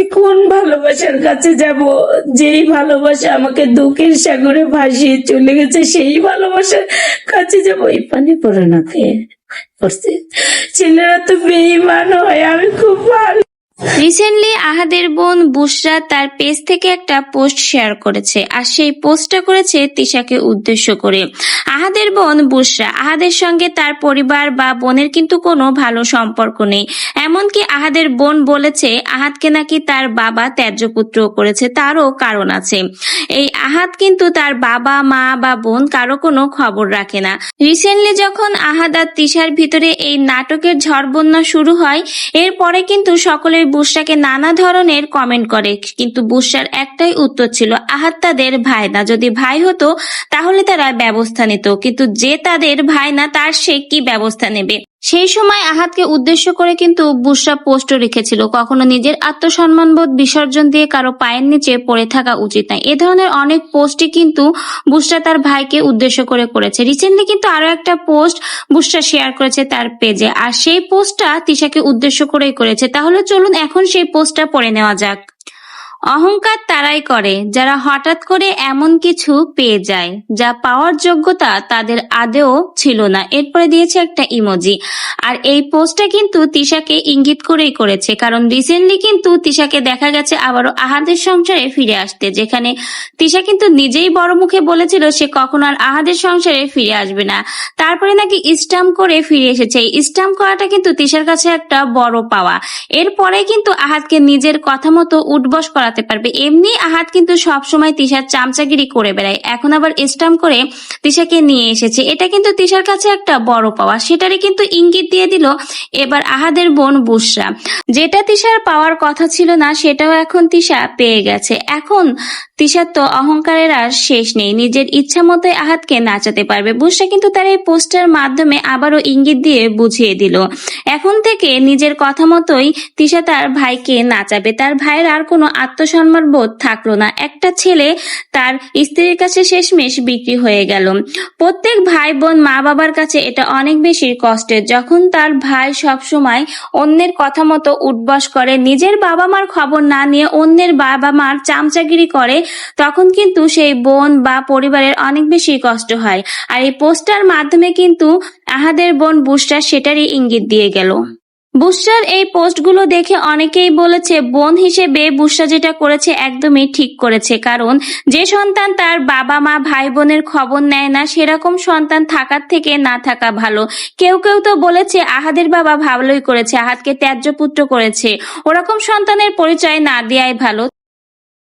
আমি কোন ভালোবাসার কাছে যাব? যেই ভালোবাসা আমাকে দুঃখের সাগরে ভাসিয়ে চলে গেছে, সেই ভালোবাসার কাছে যাব। এই পানি পড়ে না, খেয়ে। ছেলেরা তো বেইমান হয়, আমি খুব ভালো রিসেন্টলি আহাদের বোন বুসরা তার পেজ থেকে একটা পোস্ট শেয়ার করেছে, আর সেই পোস্টটা করেছে তিশাকে উদ্দেশ্য করে। আহাদের বোন বুসরা আহাদের সঙ্গে তার পরিবার বা বোনের কিন্তু কোনো ভালো সম্পর্ক নেই। এমনকি আহাদের বোন বলেছে, আহাদকে নাকি তার বাবা ত্যায্য পুত্র করেছে, তারও কারণ আছে। এই আহাদ কিন্তু তার বাবা, মা বা বোন কারও কোনো খবর রাখে না। রিসেন্টলি যখন আহাদ আর তিশার ভিতরে এই নাটকের ঝড় বন্যা শুরু হয়, এরপরে কিন্তু সকলেই বুসরাকে নানা ধরনের কমেন্ট করে, কিন্তু বুসরার একটাই উত্তর ছিল, আহাত তাদের ভাই না। যদি ভাই হতো, তাহলে তারা ব্যবস্থা নিত। কিন্তু যে তাদের ভাই না, তার সে কি ব্যবস্থা নেবে? সেই সময় আহাতকে উদ্দেশ্য করে কিন্তু বুসরা পোস্টও রেখেছিল। কখনো নিজের আত্মসম্মানবোধ বিসর্জন দিয়ে কারও পায়ের নিচে পড়ে থাকা উচিত নয়। এ ধরনের অনেক পোস্টই কিন্তু বুসরা তার ভাইকে উদ্দেশ্য করে করেছে। রিসেন্টলি কিন্তু আরও একটা পোস্ট বুসরা শেয়ার করেছে তার পেজে আর সেই পোস্টটা তিশাকে উদ্দেশ্য করেই করেছে। তাহলে চলুন এখন সেই পোস্টটা পড়ে নেওয়া যাক। অহংকার তারাই করে, যারা হঠাৎ করে এমন কিছু পেয়ে যায়, যা পাওয়ার যোগ্যতা তাদের আদেও ছিল না। এরপরে দিয়েছে একটা ইমোজি। আর এই পোস্টটা কিন্তু তিশাকে ইঙ্গিত করেই করেছে, কারণ রিসেন্টলি কিন্তু তিশাকে দেখা গেছে আবারও আহাদের সংসারে ফিরে আসতে, যেখানে তিশা কিন্তু নিজেই বড় মুখে বলেছিল সে কখনো আর আহাদের সংসারে ফিরে আসবে না। তারপরে নাকি স্টাম্প করে ফিরে এসেছে। এই স্টাম্প করাটা কিন্তু তিশার কাছে একটা বড় পাওয়া। এরপরে কিন্তু আহাদকে নিজের কথা মতো উঠবস করাতে পারবে। এমনি আহাত কিন্তু সবসময় তিশার চামচাগিরি করে বেড়ায়। এখন আবার স্টাম্প করে তিশাকে নিয়ে এসেছে। এটা কিন্তু তিশার কাছে একটা বড় পাওয়া। সেটারই কিন্তু ইঙ্গিত দিয়ে দিল এবার আহাদের বোন বুসরা। যেটা তিশার পাওয়ার কথা ছিল না, সেটাও এখন তিশা পেয়ে গেছে। এখন তিশার তো অহংকারের আর শেষ নেই। নিজের ইচ্ছা মতোই আহাতকে নাচাতে পারবে। বুসরা কিন্তু তার এই পোস্টার মাধ্যমে আবারও ইঙ্গিত দিয়ে বুঝিয়ে দিল। এখন থেকে নিজের কথা মতোই তিশা তার ভাইকে নাচাবে। তার ভাইয়ের আর কোনো আত্মসম্মান বোধ থাকল না। একটা ছেলে তার স্ত্রীর কাছে শেষমেশ বিক্রি হয়ে গেল। প্রত্যেক ভাই বোন মা বাবার কাছে এটা অনেক বেশি কষ্টের। যখন তার ভাই সব সময় অন্যের কথা মতো উঠবস করে, নিজের বাবা মার খবর না নিয়ে অন্যের বাবা মার চামচাগিরি করে, তখন কিন্তু সেই বোন বা পরিবারের অনেক বেশি কষ্ট হয়। আর এই পোস্টার মাধ্যমে কিন্তু আহাদের বোন বুসরা সেটারই ইঙ্গিত দিয়ে গেল। বুসরার এই পোস্টগুলো দেখে অনেকেই বলেছে, বোন হিসেবে বুসরা যেটা করেছে একদমই ঠিক করেছে। কারণ যে সন্তান তার বাবা মা, ভাই বোনের খবর নেয় না, সেরকম সন্তান থাকার থেকে না থাকা ভালো। কেউ কেউ তো বলেছে, আহাদের বাবা ভালোই করেছে, আহাদকে ত্যায্য পুত্র করেছে। ওরকম সন্তানের পরিচয় না দেয়াই ভালো।